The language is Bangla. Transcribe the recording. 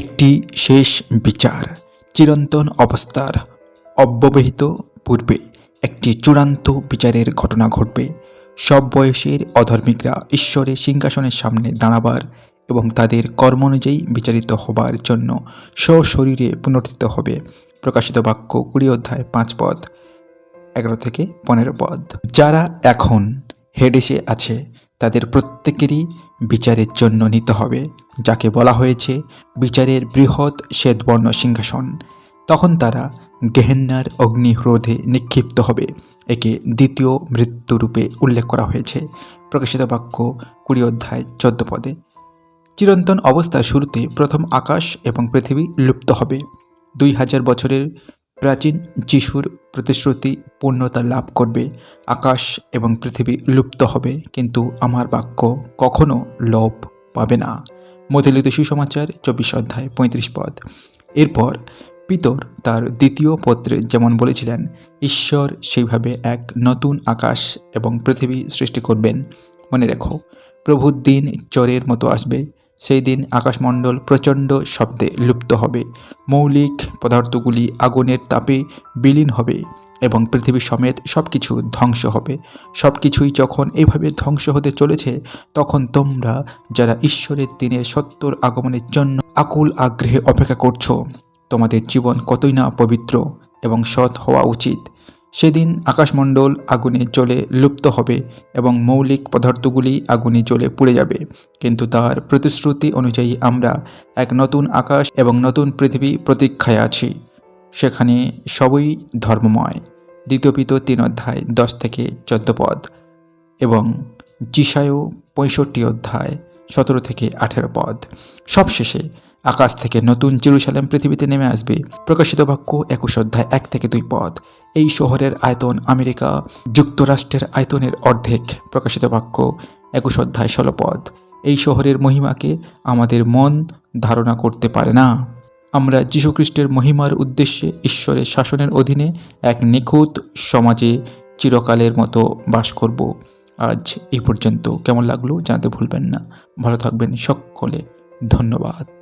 একটি শেষ বিচার, চিরন্তন অবস্থার অব্যবহিত পূর্বে একটি চূড়ান্ত বিচারের ঘটনা ঘটবে। সব বয়সের অধর্মিকরা ঈশ্বরের সিংহাসনের সামনে দাঁড়াবার এবং তাদের কর্ম অনুযায়ী বিচারিত হবার জন্য স্বশরীরে পুনর্থিত হবে। প্রকাশিত বাক্য কুড়ি অধ্যায় পাঁচ পদ, এগারো থেকে পনেরো পদ। যারা এখন হেডেসে আছে তাদের প্রত্যেকেরই বিচারের জন্য নিতে হবে, যাকে বলা হয়েছে বিচারের বৃহৎ শ্বেতবর্ণ সিংহাসন। তখন তারা গেহেন্নার অগ্নিহ্রোধে নিক্ষিপ্ত হবে, একে দ্বিতীয় মৃত্যুরূপে উল্লেখ করা হয়েছে, প্রকাশিত বাক্য কুড়ি অধ্যায় চোদ্দ পদে। চিরন্তন অবস্থার শুরুতে প্রথম আকাশ এবং পৃথিবী লুপ্ত হবে। দুই হাজার বছরের প্রাচীন যিশুর প্রতিশ্রুতি পূর্ণতা লাভ করবে, আকাশ এবং পৃথিবী লুপ্ত হবে, কিন্তু আমার বাক্য কখনো লোপ পাবে না। মতিলিত সুসমাচার, চব্বিশ অধ্যায়, পঁয়ত্রিশ পদ। এরপর পিতর তার দ্বিতীয় পত্রে যেমন বলেছিলেন, ঈশ্বর সেইভাবে এক নতুন আকাশ এবং পৃথিবী সৃষ্টি করবেন। মনে রেখো, প্রভুর দিন চরের মতো আসবে সেই দিন আকাশমণ্ডল প্রচণ্ড শব্দে লুপ্ত হবে। মৌলিক পদার্থগুলি আগুনের তাপে বিলীন হবে এবং পৃথিবী সমেত সব কিছু ধ্বংস হবে। সব কিছুই যখন এভাবে ধ্বংস হতে চলেছে, তখন তোমরা যারা ঈশ্বরের দিনের সত্তর আগমনের জন্য আকুল আগ্রহে অপেক্ষা করছ, তোমাদের জীবন কতই না পবিত্র এবং সৎ হওয়া উচিত। সেদিন আকাশমণ্ডল আগুনে জ্বলে লুপ্ত হবে এবং মৌলিক পদার্থগুলি আগুনে জ্বলে পুড়ে যাবে। কিন্তু তার প্রতিশ্রুতি অনুযায়ী আমরা এক নতুন আকাশ এবং নতুন পৃথিবী প্রতীক্ষায় আছি। সেখানে সবই ধর্মময়। দ্বিতীয় পিত তিন অধ্যায় দশ থেকে চোদ্দ পদ এবং জিসায়ও পঁয়ষট্টি অধ্যায় সতেরো থেকে আঠেরো পদ। সবশেষে আকাশ থেকে নতুন জেরুসালেম পৃথিবীতে নেমে আসবে। প্রকাশিত বাক্য একুশ অধ্যায় এক থেকে দুই পদ। এই শহরের আয়তন আমেরিকা, যুক্তরাষ্ট্রের আয়তনের অর্ধেক। প্রকাশিত বাক্য একুশ অধ্যায় ষোলো পদ। এই শহরের মহিমাকে আমাদের মন ধারণা করতে পারে না। আমরা যীশুখ্রিস্টের মহিমার উদ্দেশ্যে ঈশ্বরের শাসনের অধীনে এক নিখুঁত সমাজে চিরকালের মতো বাস করব। আজ এই পর্যন্ত। কেমন লাগল জানাতে ভুলবেন না। ভালো থাকবেন সকলে। ধন্যবাদ।